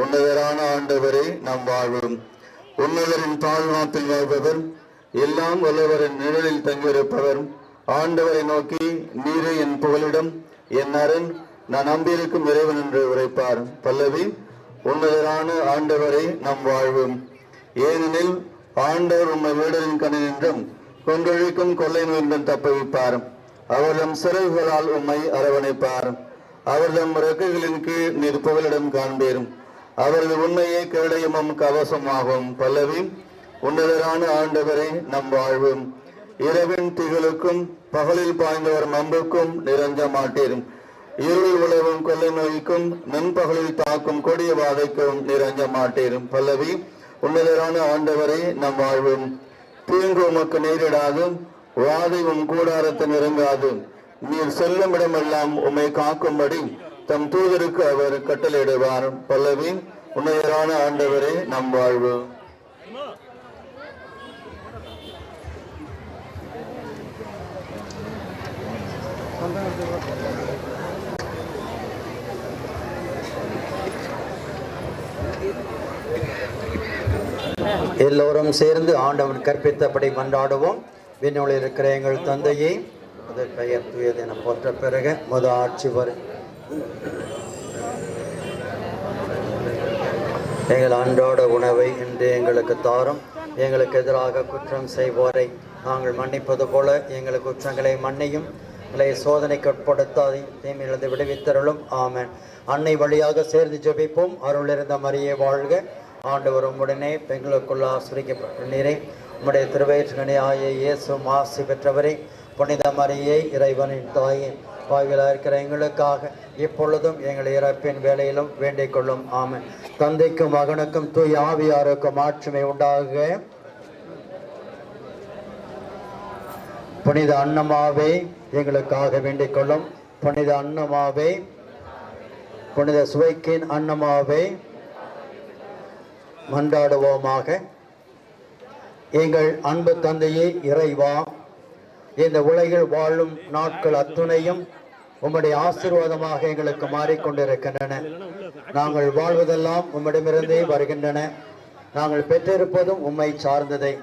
உன்னதரான ஆண்டவரே நாம் வாழும். உன்னதரின் தாழ்நாட்டில் வாழ்பவர் எல்லாம் வல்லவரின் நிழலில் தங்கியிருப்பவர். ஆண்டவரை நோக்கி நீரே என் புகலிடம் என் அரண் நான் நம்பியிருக்கும் இறைவன் என்று உரைப்பார். பல்லவி உன்னதரான ஆண்டவரை நம் வாழ்வும் ஏனெனில் ஆண்டவர் உம்மை வீடரின் கண்ணினின்றும் கொன்றொழிக்கும் கொள்ளை நின்றும் தப்புவிப்பார். அவர்தம் சிறகுகளால் உம்மை அரவணைப்பார். அவர்தம் ரெக்கைகளின் கீழ் நீர் புகலிடம் காண்பீர். அவரது உண்மையே கேடயமும் கவசமாகும் பல்லவி. உன்னதரான ஆண்டவரை நம் வாழ்வும். இரவின் திகளுக்கும் பகலில் பாய்ந்தவர் நம்புக்கும் நிறைஞ்ச மாட்டீர் இருள் உழவும் கொள்ளை நோய்க்கும் நண்பகலில் தாக்கும் கொடிய வாதைக்கும் நிறைஞ்ச மாட்டீர் பல்லவி உன்னதரான ஆண்டவரை நம் வாழ்வும். தீங்கு உமக்கு நேரிடாது வாதை உன் கூடாரத்தை நெருங்காது. நீர் செல்லும் இடமெல்லாம் உம்மை காக்கும்படி தம் தூதருக்கு அவர் கட்டளையிடுவார். பல்லவி உண்மையரான ஆண்டவரே நம் வாழ்வு. எல்லோரும் சேர்ந்து ஆண்டவன் கற்பித்தபடி கொண்டாடுவோம் விண்ணுளில் இருக்கிற எங்கள் தந்தையை அது பெயர் துயது என போற்ற பிறகு. முத ஆட்சி வரும் எங்கள் அன்றாட உணவை இன்று எங்களுக்கு தாரும். எங்களுக்கு எதிராக குற்றம் செய்வோரை நாங்கள் மன்னிப்பது போல எங்கள் குற்றங்களை மன்னியும். எங்களை சோதனைக்கு உட்படுத்தாதி தீமையிலிருந்து விடுவித்தருளும். ஆமன். அன்னை வழியாக சேர்ந்து ஜபிப்போம். அருள் இருந்த மரியே வாழ்க. ஆண்டவர் உம்முடனே பெண்களுக்குள்ள ஆசிரிக்கப்பட்ட நீரே உம்முடைய திருவயிற்றுகனே ஆய இயேசு மாசி பெற்றவரே. புனித மறியை இறைவனின் தாயின் பாவிலாக இருக்கிற எங்களுக்காக இப்பொழுதும் எங்கள் இறப்பின் வேலையிலும் வேண்டிக் கொள்ளும். ஆமை தந்தைக்கும் மகனுக்கும் தூய் ஆவியாருக்கும் ஆற்றுமை உண்டாக. புனித அன்னமாவே எங்களுக்காக வேண்டிக் கொள்ளும். புனித அன்னமாவே புனித சுவைக்கின் அன்னமாவே மன்றாடுவோமாக. எங்கள் அன்பு தந்தையே இறைவா இந்த உலகில் வாழும் நாட்கள் அத்துணையும் உம்முடைய ஆசீர்வாதமாக எங்களுக்கு மாறிக்கொண்டிருக்கின்றன. நாங்கள் வாழ்வதெல்லாம் உம்மிடமிருந்தே வருகின்றன. நாங்கள் பெற்றிருப்பதும் உம்மை சார்ந்ததை.